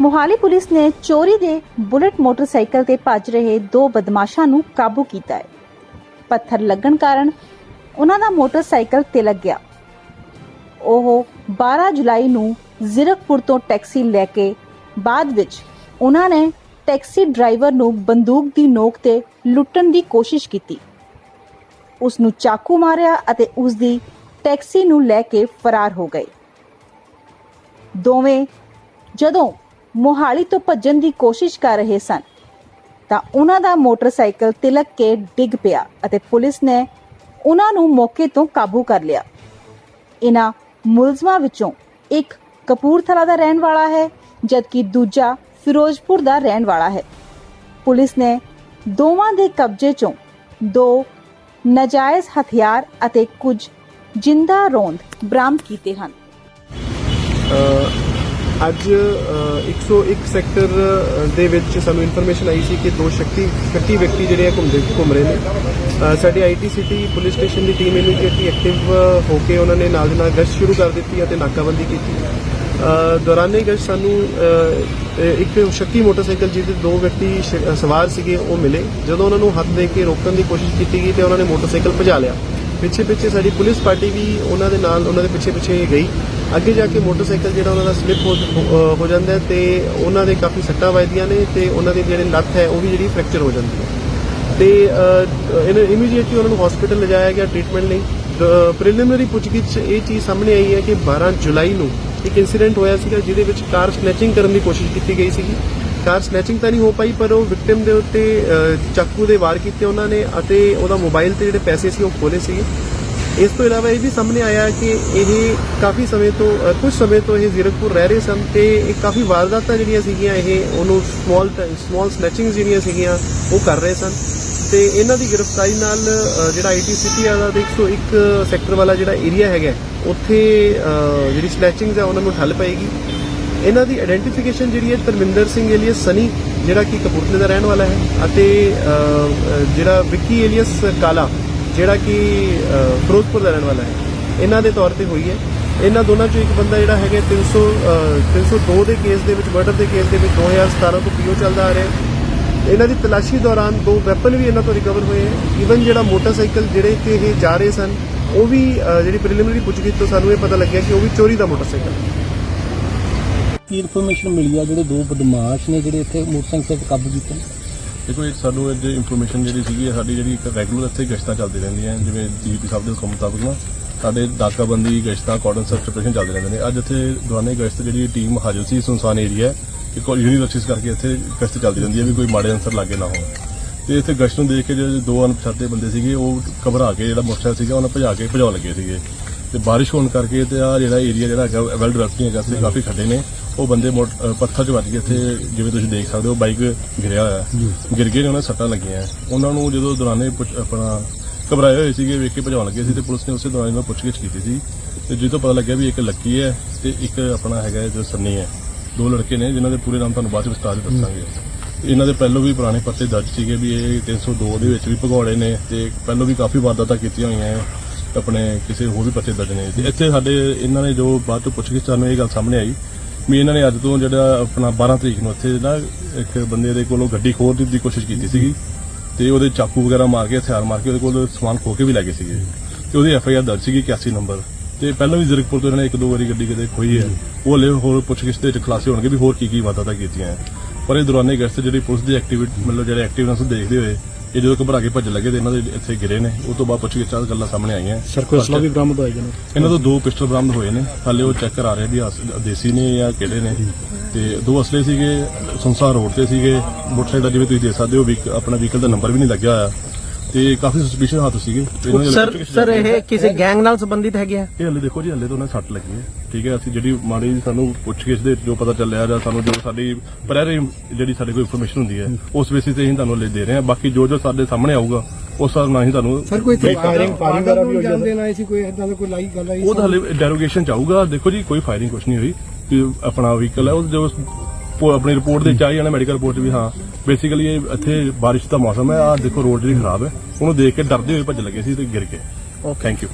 Mohali police ਨੇ ਚੋਰੀ ਦੇ ਬੁਲਟ ਮੋਟਰਸਾਈਕਲ ਤੇ ਭੱਜ ਰਹੇ ਦੋ ਬਦਮਾਸ਼ਾਂ ਨੂੰ ਕਾਬੂ ਕੀਤਾ ਹੈ। ਪੱਥਰ ਲੱਗਣ ਕਾਰਨ ਉਹਨਾਂ ਦਾ ਮੋਟਰਸਾਈਕਲ ਤਿਲਕ ਗਿਆ। ਉਹ 12 ਜੁਲਾਈ ਨੂੰ ਜ਼ਿਰਕਪੁਰ ਤੋਂ ਟੈਕਸੀ ਲੈ ਕੇ ਬਾਅਦ ਵਿੱਚ ਉਹਨਾਂ ਨੇ ਟੈਕਸੀ ਡਰਾਈਵਰ ਨੂੰ ਬੰਦੂਕ ਦੀ ਨੋਕ ਤੇ ਲੁੱਟਣ ਦੀ ਕੋਸ਼ਿਸ਼ ਕੀਤੀ। ਉਸ ਨੂੰ ਚਾਕੂ ਮਾਰਿਆ ਅਤੇ ਉਸ ਦੀ ਟੈਕਸੀ ਨੂੰ ਲੈ ਕੇ ਫਰਾਰ ਹੋ ਗਏ। ਦੋਵੇਂ ਜਦੋਂ ਮੋਹਾਲੀ ਤੋਂ ਭੱਜਣ ਦੀ ਕੋਸ਼ਿਸ਼ ਕਰ ਰਹੇ ਸਨ। ਤਾਂ ਉਹਨਾਂ ਦਾ ਮੋਟਰਸਾਈਕਲ ਤਿਲਕ ਕੇ ਡਿੱਗ ਪਿਆ ਅਤੇ ਪੁਲਿਸ ਨੇ ਉਹਨਾਂ ਨੂੰ ਮੌਕੇ ਤੋਂ ਕਾਬੂ ਕਰ ਲਿਆ। ਇਹਨਾਂ ਮੁਲਜ਼ਮਾਂ ਵਿੱਚੋਂ ਇੱਕ ਕਪੂਰਥਲਾ ਦਾ ਰਹਿਣ ਵਾਲਾ ਹੈ, ਜਦਕਿ ਦੂਜਾ ਫਿਰੋਜ਼ਪੁਰ ਦਾ ਰਹਿਣ ਵਾਲਾ ਹੈ। ਪੁਲਿਸ ਨੇ ਦੋਵਾਂ ਦੇ ਕਬਜ਼ੇ ਚੋਂ ਦੋ ਨਾਜਾਇਜ਼ ਹਥਿਆਰ ਅਤੇ ਕੁਝ ਜਿੰਦਾ ਰੋਂਦ ਬਰਾਮਦ ਕੀਤੇ ਹਨ। ਅੱਜ ਅ, 101 ਸੈਕਟਰ ਦੇ ਵਿੱਚ ਸਾਨੂੰ ਇਨਫੋਰਮੇਸ਼ਨ ਆਈ ਸੀ ਕਿ ਦੋ ਸ਼ੱਕੀ ਸ਼ੱਕੀ ਵਿਅਕਤੀ ਜਿਹੜੇ ਆ ਘੁੰਮਦੇ ਘੁੰਮ ਰਹੇ ਨੇ। ਅ, ਸਾਡੀ ਆਈਟੀ ਸਿਟੀ ਪੁਲਿਸ ਸਟੇਸ਼ਨ ਦੀ ਟੀਮ ਇਮੀਡੀਏਟਲੀ ਐਕਟਿਵ ਹੋ ਕੇ ਉਹਨਾਂ ਨੇ ਨਾਲ ਦੀ ਨਾਲ ਗਸ਼ਤ ਸ਼ੁਰੂ ਕਰ ਦਿੱਤੀ ਅਤੇ ਨਾਕਾਬੰਦੀ ਕੀਤੀ। ਦੌਰਾਨੇ ਗਸ਼ਤ ਸਾਨੂੰ ਇੱਕ ਸ਼ੱਕੀ ਮੋਟਰਸਾਈਕਲ ਜਿਹਦੇ ਦੋ ਵਿਅਕਤੀ ਸ਼- ਸਵਾਰ ਸੀਗੇ ਉਹ ਮਿਲੇ। ਜਦੋਂ ਉਹਨਾਂ ਨੂੰ ਹੱਥ ਦੇ ਕੇ ਰੋਕਣ ਦੀ ਕੋਸ਼ਿਸ਼ ਕੀਤੀ ਗਈ ਤੇ ਉਹਨਾਂ ਨੇ ਮੋਟਰਸਾਈਕਲ ਭਜਾ ਲਿਆ। ਪਿੱਛੇ ਪਿੱਛੇ ਸਾਡੀ ਪੁਲਿਸ ਪਾਰਟੀ ਵੀ ਉਹਨਾਂ ਦੇ ਨਾਲ ਉਹਨਾਂ ਦੇ ਪਿੱਛੇ ਪਿੱਛੇ ਗਈ। ਅੱਗੇ ਜਾ ਕੇ ਮੋਟਰਸਾਈਕਲ ਜਿਹੜਾ ਉਹਨਾਂ ਦਾ ਸਲਿਪ ਹੋ ਜਾਂਦਾ ਹੈ ਤੇ ਉਹਨਾਂ ਦੇ ਕਾਫੀ ਸੱਟਾਂ ਵੱਜਦੀਆਂ ਨੇ ਤੇ ਉਹਨਾਂ ਦੀ ਜਿਹੜੀ ਲੱਤ ਹੈ ਉਹ ਵੀ ਜਿਹੜੀ ਫ੍ਰੈਕਚਰ ਹੋ ਜਾਂਦੀ ਹੈ। ਤੇ ਇਹਨਾਂ ਇਮੀਡੀਏਟਲੀ ਉਹਨਾਂ ਨੂੰ ਹਸਪੀਟਲ ਲਿਜਾਇਆ ਗਿਆ ਟ੍ਰੀਟਮੈਂਟ ਲਈ। ਪ੍ਰੀਲਿਮਿਨਰੀ ਪੁੱਛਗਿੱਛ ਇਹ ਚੀਜ਼ ਸਾਹਮਣੇ ਆਈ ਹੈ ਕਿ 12 ਜੁਲਾਈ ਨੂੰ ਇੱਕ ਇਨਸੀਡੈਂਟ ਹੋਇਆ ਸੀਗਾ ਜਿਹਦੇ ਵਿੱਚ ਕਾਰ ਸਨੈਚਿੰਗ ਕਰਨ ਦੀ ਕੋਸ਼ਿਸ਼ ਕੀਤੀ ਗਈ ਸੀਗੀ। ਕਾਰ ਸਨੈਚਿੰਗ ਤਾਂ ਨਹੀਂ ਹੋ ਪਾਈ, ਪਰ ਉਹ ਵਿਕਟਿਮ ਦੇ ਉੱਤੇ ਚਾਕੂ ਦੇ ਵਾਰ ਕੀਤੇ ਉਹਨਾਂ ਨੇ ਅਤੇ ਉਹਦਾ ਮੋਬਾਈਲ ਤੇ ਜਿਹੜੇ ਪੈਸੇ ਸੀ ਉਹ ਖੋਲੇ ਸੀਗੇ। ਇਸ ਤੋਂ ਇਲਾਵਾ ਇਹ ਵੀ ਸਾਹਮਣੇ ਆਇਆ ਕਿ ਇਹ ਕਾਫੀ ਸਮੇਂ ਤੋਂ ਕੁਝ ਸਮੇਂ ਤੋਂ ਇਹ ਜ਼ੀਰਕਪੁਰ ਰਹਿ ਰਹੇ ਸਨ ਤੇ ਇਹ ਕਾਫੀ ਵਾਰਦਾਤਾਂ ਜਿਹੜੀਆਂ ਸੀਗੀਆਂ ਇਹ ਉਹਨੂੰ ਸਮਾਲ ਸਮਾਲ ਸਨੈਚਿੰਗ ਜਿਹੜੀਆਂ ਸੀਗੀਆਂ ਉਹ ਕਰ ਰਹੇ ਸਨ। ਤੇ ਇਹਨਾਂ ਦੀ ਗ੍ਰਿਫਤਾਰੀ ਨਾਲ ਅ, ਜਿਹੜਾ ਆਈਟੀ ਸਿਟੀ ਵਾਲਾ ਦੇ 101 ਸੈਕਟਰ ਵਾਲਾ ਜਿਹੜਾ ਏਰੀਆ ਹੈਗਾ ਉੱਥੇ ਜਿਹੜੀ ਸਨੈਚਿੰਗਸ ਹੈ ਉਹਨਾਂ ਨੂੰ ਠੱਲ ਪਏਗੀ। ਇਹਨਾਂ ਦੀ ਆਇਡੈਂਟੀਫਿਕੇਸ਼ਨ ਜਿਹੜੀ ਹੈ ਧਰਮਿੰਦਰ ਸਿੰਘ ਏਲੀਅਸ ਸਨੀ ਜਿਹੜਾ ਕਿ ਕਪੂਰਥਲੇ ਦਾ ਰਹਿਣ ਵਾਲਾ ਹੈ ਅਤੇ ਜਿਹੜਾ ਵਿੱਕੀ ਏਲੀਅਸ ਕਾਲਾ ਜਿਹੜਾ ਕਿ ਫਿਰੋਜ਼ਪੁਰ ਦਾ ਰਹਿਣ ਵਾਲਾ ਹੈ ਇਹਨਾਂ ਦੇ ਤੌਰ ਤੇ ਹੋਈ ਹੈ। ਇਹਨਾਂ ਦੋਨਾਂ ਚੋਂ ਇੱਕ ਬੰਦਾ ਜਿਹੜਾ ਹੈਗਾ 300 ਅ, 302 ਦੇ ਕੇਸ ਦੇ ਵਿੱਚ ਮਰਡਰ ਦੇ ਕੇਸ ਦੇ ਵਿੱਚ 2017 ਤੋਂ ਪੀਓ ਚੱਲਦਾ ਆ ਰਿਹਾ ਇਹਨਾਂ ਦੀ ਤਲਾਸ਼ੀ ਦੌਰਾਨ ਦੋ ਵੈਪਨ ਵੀ ਇਹਨਾਂ ਤੋਂ ਰਿਕਵਰ ਹੋਏ ਹੈ। ਈਵਨ ਜਿਹੜਾ ਮੋਟਰਸਾਈਕਲ ਜਿਹੜੇ ਤੇ ਇਹ ਜਾ ਰਹੇ ਸਨ ਉਹ ਵੀ ਜਿਹੜੀ ਪ੍ਰੀਲਿਮਿਨਰੀ ਪੁੱਛਗਿੱਛ ਤੋਂ ਸਾਨੂੰ ਇਹ ਪਤਾ ਲੱਗਿਆ ਕਿ ਉਹ ਵੀ ਚੋਰੀ ਦਾ ਮੋਟਰਸਾਈਕਲ ਕੀ ਇਨਫੋਰਮੇਸ਼ਨ ਮਿਲੀ ਆ ਜਿਹੜੇ ਦੋ ਬਦਮਾਸ਼ ਨੇ ਜਿਹੜੇ ਇੱਥੇ ਮੋਟਰਸਾਈਕਲ ਤੇ ਕਾਬੂ ਕੀਤੇ ਦੇਖੋ ਇਹ ਸਾਨੂੰ ਅੱਜ ਇਨਫੋਰਮੇਸ਼ਨ ਜਿਹੜੀ ਸੀਗੀ ਸਾਡੀ ਜਿਹੜੀ ਇੱਕ ਰੈਗੂਲਰ ਇੱਥੇ ਗਸ਼ਤਾਂ ਚੱਲਦੀ ਰਹਿੰਦੀਆਂ, ਜਿਵੇਂ ਡੀਪੀ ਸਾਹਿਬ ਦੇ ਹੁਕਮ ਮੁਤਾਬਕ ਨਾ, ਸਾਡੇ ਡਾਕਾਬੰਦੀ ਗਸ਼ਤਾਂ ਕਾਰਡਨ ਸਰਚ ਆਪਰੇਸ਼ਨ ਚੱਲਦੇ ਰਹਿੰਦੇ ਨੇ। ਅੱਜ ਇੱਥੇ ਦੌਰਾਨੇ ਗਸ਼ਤ ਜਿਹੜੀ ਟੀਮ ਹਾਜ਼ਰ ਸੀ, ਸੁਨਸਾਨ ਏਰੀਆ ਕਿ ਕੋਈ ਯੂਨੀਵਰਸਿਟੀਜ਼ ਕਰਕੇ ਇੱਥੇ ਗਸ਼ਤ ਚੱਲਦੀ ਰਹਿੰਦੀ ਹੈ ਵੀ ਕੋਈ ਮਾੜੇ ਅਨਸਰ ਲਾਗੇ ਨਾ ਹੋਣ। ਤੇ ਇੱਥੇ ਗਸ਼ਤ ਨੂੰ ਦੇਖ ਕੇ ਜਿਹੜੇ ਦੋ ਅਣਪਛਾਤੇ ਬੰਦੇ ਸੀਗੇ, ਉਹ ਘਬਰਾ ਕੇ ਜਿਹੜਾ ਮੋਟਰਸਾਈਕਲ ਸੀਗਾ, ਉਹਨਾਂ ਭਜਾ ਕੇ ਭਜਾਉਣ ਲੱਗੇ ਸੀਗੇ। ਤੇ ਬਾਰਿਸ਼ ਹੋਣ ਕਰਕੇ ਤੇ ਆ ਜਿਹੜਾ ਏਰੀਆ ਜਿਹੜਾ ਹੈਗਾ ਵੈਲ ਡਿਵੈਲਪਡ ਹੈਗਾ ਤੇ ਕਾਫੀ ਖੱਡੇ ਨੇ। ਉਹ ਬੰਦੇ ਪੱਥਰ 'ਚ ਵੱਜ ਗਏ ਇੱਥੇ ਜਿਵੇਂ ਤੁਸੀਂ ਦੇਖ ਸਕਦੇ ਹੋ ਬਾਈਕ ਗਿਰਿਆ ਹੋਇਆ। ਹੈ। ਗਿਰ ਗਏ ਨੇ ਉਹਨਾਂ ਸੱਟਾਂ ਲੱਗੀਆਂ। ਉਹਨਾਂ ਨੂੰ ਜਦੋਂ ਦੌਰਾਨੇ ਆਪਣਾ ਘਬਰਾਏ ਹੋਏ ਸੀਗੇ ਵੇਖ ਕੇ ਭਜਾਉਣ ਲੱਗੇ ਸੀ ਤੇ ਪੁਲਿਸ ਨੇ ਉਸੇ ਦੌਰਾਨ ਇਹਨਾਂ ਪੁੱਛਗਿੱਛ ਕੀਤੀ ਸੀ। ਤੇ ਤੋਂ ਪਤਾ ਲੱਗਿਆ ਵੀ ਇੱਕ ਲੱਕੀ ਹੈ ਤੇ ਇੱਕ ਆਪਣਾ ਹੈਗਾ ਜੋ ਸੰਨੀ ਹੈ। ਦੋ ਲੜਕੇ ਨੇ ਜਿਨ੍ਹਾਂ ਦੇ ਪੂਰੇ ਨਾਮ ਤੁਹਾਨੂੰ ਬਾਅਦ ਵਿੱਚ ਵਿਸਤਾਰ 'ਚ ਦੱਸਾਂਗੇ। ਇਹਨਾਂ ਦੇ ਪਹਿਲੋਂ ਵੀ ਪੁਰਾਣੇ ਪਰਚੇ ਦਰਜ ਸੀਗੇ ਵੀ ਇਹ 302 ਦੇ ਵਿੱਚ ਵੀ ਭਗੌੜੇ ਨੇ ਤੇ ਪਹਿਲੋਂ ਵੀ ਕਾਫੀ ਵਾਰਦਾਤਾਂ ਕੀਤੀਆਂ ਹੋਈਆਂ ਹੈ ਆਪਣੇ ਕਿਸੇ ਹੋਰ ਵੀ ਪਰਚੇ ਦਰਜ ਨੇ। ਤੇ ਇੱਥੇ ਸਾਡੇ ਇਹਨਾਂ ਨੇ ਜੋ ਬਾਅਦ ਤੋਂ ਪੁੱਛ ਕੇ ਸਾਨੂੰ ਇਹ ਗੱਲ ਸਾਹਮਣੇ ਆਈ ਵੀ ਇਹਨਾਂ ਨੇ ਅੱਜ ਤੋਂ ਜਿਹੜਾ ਆਪਣਾ 12 ਤਰੀਕ ਨੂੰ ਇੱਥੇ ਨਾ ਇੱਕ ਬੰਦੇ ਦੇ ਕੋਲੋਂ ਗੱਡੀ ਖੋਹ ਦੀ ਕੋਸ਼ਿਸ਼ ਕੀਤੀ ਸੀਗੀ ਤੇ ਉਹਦੇ ਚਾਕੂ ਵਗੈਰਾ ਮਾਰ ਕੇ, ਹਥਿਆਰ ਮਾਰ ਕੇ ਉਹਦੇ ਕੋਲ ਸਮਾਨ ਖੋ ਕੇ ਵੀ ਲੈ ਗਏ ਸੀਗੇ। ਤੇ ਉਹਦੀ ਐਫ ਆਈ ਆਰ ਦਰਜ ਸੀਗੀ 81 ਨੰਬਰ। ਤੇ ਪਹਿਲਾਂ ਵੀ ਜ਼ਰਕਪੁਰ ਤੋਂ ਇਹਨਾਂ ਨੇ ਇੱਕ ਦੋ ਵਾਰੀ ਗੱਡੀ ਕਿਤੇ ਖੋਈ ਹੈ। ਉਹ ਹਲੇ ਹੋਰ ਪੁੱਛਗਿੱਛ ਦੇ ਵਿੱਚ ਖੁਲਾਸੇ ਹੋਣਗੇ ਵੀ ਹੋਰ ਕੀ ਕੀ ਵਾਰਦਾਤਾਂ ਕੀਤੀਆਂ। ਪਰ ਇਹ ਦੌਰਾਨੇ ਗਸ਼ਤ ਜਿਹੜੀ ਪੁਲਿਸ ਦੀ ਐਕਟੀਵਿਟੀ ਮਤਲਬ ਜਿਹੜੇ ਐਕਟਿਵਨੈਸ ਦੇਖਦੇ ਹੋਏ ਇਹ ਜਦੋਂ ਘਬਰਾ ਕੇ ਭੱਜ ਲੱਗੇ ਤੇ ਇਹਨਾਂ ਦੇ ਇੱਥੇ ਗਿਰੇ ਨੇ। ਉਸ ਤੋਂ ਬਾਅਦ ਪੁੱਛਗਿੱਛ ਚਾਹ ਗੱਲਾਂ ਸਾਹਮਣੇ ਆਈਆਂ। ਸਰ ਕੋਈ ਅਸਲਾ ਵੀ ਬਰਾਮਦ ਹੋਏਗਾ ਨਾ? ਇਹਨਾਂ ਤੋਂ ਦੋ ਪਿਸਟਲ ਬਰਾਮਦ ਹੋਏ ਨੇ। ਹਾਲੇ ਉਹ ਚੈੱਕ ਕਰਾ ਰਹੇ ਵੀ ਦੇਸੀ ਨੇ ਜਾਂ ਕਿਹੜੇ ਨੇ। ਤੇ ਦੋ ਅਸਲੇ ਸੀਗੇ ਸੰਸਾਰ ਰੋਡ ਤੇ ਸੀਗੇ। ਮੋਟਰਸਾਈਕਲ ਦਾ ਜਿਵੇਂ ਤੁਸੀਂ ਦੇਖ ਸਕਦੇ ਹੋ ਵੀਕ- ਆਪਣਾ ਵਹੀਕਲ ਦਾ ਨੰਬਰ ਵੀ ਨਹੀਂ ਲੱਗਿਆ ਹੋਇਆ। ਤੇ ਕਾਫੀ ਸਸਪੀਸ਼ੀਅਸ ਹੱਥ ਸੀਗੇ। ਤੇ ਇਹਨਾਂ ਦੀ ਸਰ ਸਰ ਇਹ ਕਿਸੇ ਗੈਂਗ ਨਾਲ ਸੰਬੰਧਿਤ ਹੈਗੇ ਆ? ਇਹ ਹਲੇ ਦੇਖੋ ਜੀ ਹਲੇ ਤਾਂ ਉਹਨਾਂ ਸੱਟ ਲੱਗੀ ਹੈ। ਠੀਕ ਹੈ ਅਸੀਂ ਜਿਹੜੀ ਮਾੜੀ ਜਿਹੀ ਸਾਨੂੰ ਪੁੱਛਗਿੱਛ ਦੇ ਜੋ ਪਤਾ ਚੱਲਿਆ ਜਾਂ ਸਾਨੂੰ ਜੋ ਸਾਡੀ ਪ੍ਰਾਇਰੀ ਜਿਹੜੀ ਸਾਡੇ ਕੋਲ ਇਨਫੋਰਮੇਸ਼ਨ ਹੁੰਦੀ ਹੈ ਉਸ ਬੇਸਿਸ ਤੇ ਅਸੀਂ ਤੁਹਾਨੂੰ ਹਲੇ ਦੇ ਰਹੇ ਹਾਂ। ਬਾਕੀ ਜੋ ਜੋ ਸਾਡੇ ਸਾਹਮਣੇ ਆਊਗਾ ਉਸ ਹਿਸਾਬ ਨਾਲ ਹੀ ਤੁਹਾਨੂੰ ਸਰ ਕੋਈ। ਫਾਇਰਿੰਗ ਫਾਇਰਿੰਗ ਵਗੈਰਾ ਵੀ ਹੋਈ ਜਾਂਦੇ ਨਾ ਸੀ ਕੋਈ ਇਦਾਂ ਦਾ ਕੋਈ ਲਾਈ ਗੱਲ ਆਈ ਉਹ ਤਾਂ ਹਲੇ ਡੈਰੋਗੇਸ਼ਨ ਚ ਆਊਗਾ। ਦੇਖੋ ਜੀ ਕੋਈ ਫਾਇਰਿੰਗ ਕੁਛ ਨਹੀਂ ਹੋਈ। ਕਿ ਆਪਣਾ ਵਹੀਕਲ ਹੈ ਉਹ ਜੋ ਆਪਣੀ ਰਿਪੋਰਟ ਦੇ ਚ ਆਈ ਜਾਣਾ ਮੈਡੀਕਲ ਰਿਪੋਰਟ ਵੀ ਹਾਂ। ਬੇਸਿਕਲੀ ਇਹ ਇੱਥੇ ਬਾਰਿਸ਼ ਦਾ ਮੌਸਮ ਹੈ। ਆ ਦੇਖੋ ਰੋਡ ਜਿਹੜੀ ਖਰਾਬ ਹੈ। ਉਹਨੂੰ ਦੇਖ ਕੇ ਡਰਦੇ ਹੋਏ ਭੱਜ ਲੱਗੇ ਸੀ ਤੇ ਗਿਰ ਗਏ। Thank you